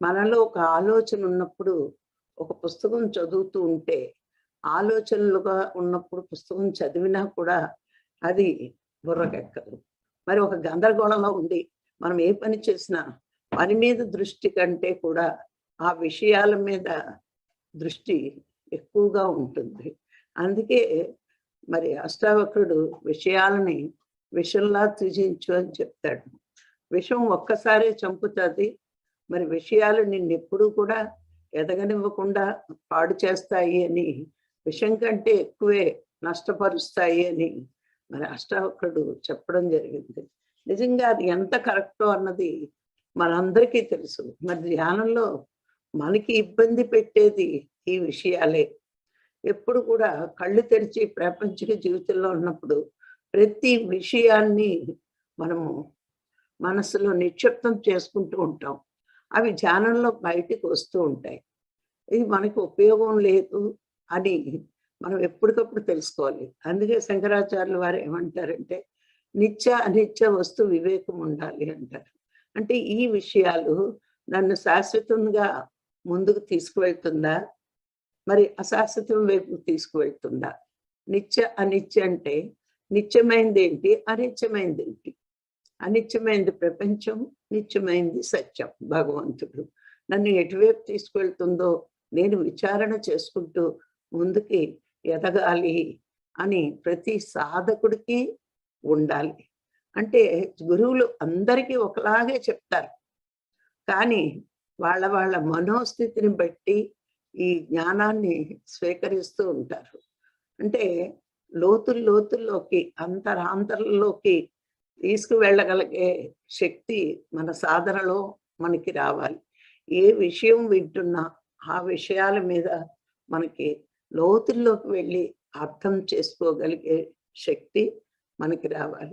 మనలో ఒక ఆలోచన ఉన్నప్పుడు ఒక పుస్తకం చదువుతూ ఉంటే ఆలోచనలుగా ఉన్నప్పుడు పుస్తకం చదివినా కూడా అది బుర్రకెక్కదు. మరి ఒక గందరగోళంలో ఉండి మనం ఏ పని చేసినా పని మీద దృష్టి కంటే కూడా ఆ విషయాల మీద దృష్టి ఎక్కువగా ఉంటుంది. అందుకే మరి అష్టావక్రుడు విషయాలని విషంలా త్యజించు అని చెప్తాడు. విషం ఒక్కసారే చంపుతుంది మరి విషయాలు నిన్నెప్పుడూ కూడా ఎదగనివ్వకుండా పాడు చేస్తాయి అని విషం కంటే ఎక్కువే నష్టపరుస్తాయి అని మరి అష్టావకుడు చెప్పడం జరిగింది. నిజంగా అది ఎంత కరెక్టో అన్నది మనందరికీ తెలుసు. మరి ధ్యానంలో మనకి ఇబ్బంది పెట్టేది ఈ విషయాలే. ఎప్పుడు కూడా కళ్ళు తెరిచి ప్రాపంచిక జీవితంలో ఉన్నప్పుడు ప్రతి విషయాన్ని మనము మనసులో నిక్షిప్తం చేసుకుంటూ ఉంటాం. అవి ధ్యానంలో బయటికి వస్తూ ఉంటాయి. ఇది మనకు ఉపయోగం లేదు అని మనం ఎప్పటికప్పుడు తెలుసుకోవాలి. అందుకే శంకరాచార్యులు వారు ఏమంటారంటే నిత్య అనిత్య వస్తు వివేకం ఉండాలి అంటారు. అంటే ఈ విషయాలు నన్ను శాశ్వతంగా ముందుకు తీసుకువెళ్తుందా? మరి అశాశ్వతం వైపు తీసుకువెళ్తుందా? నిత్య అనిత్య అంటే నిత్యమైంది ఏంటి అనిత్యమైంది ఏంటి అనిత్యమైంది ప్రపంచం నిత్యమైంది సత్యం భగవంతుడు. నన్ను ఎటువైపు తీసుకెళ్తుందో నేను విచారణ చేసుకుంటూ ముందుకి ఎదగాలి అని ప్రతి సాధకుడికి ఉండాలి. అంటే గురువులు అందరికీ ఒకలాగే చెప్తారు. కానీ వాళ్ళ వాళ్ళ మనోస్థితిని బట్టి ఈ జ్ఞానాన్ని స్వీకరిస్తూ ఉంటారు. అంటే లోతుల్లోతుల్లోకి అంతరాంతరంలోకి తీసుకువెళ్ళగలిగే శక్తి మన సాధనలో మనకి రావాలి. ఏ విషయం వింటున్నా ఆ విషయాల మీద మనకి లోతుల్లోకి వెళ్ళి అర్థం చేసుకోగలిగే శక్తి మనకి రావాలి.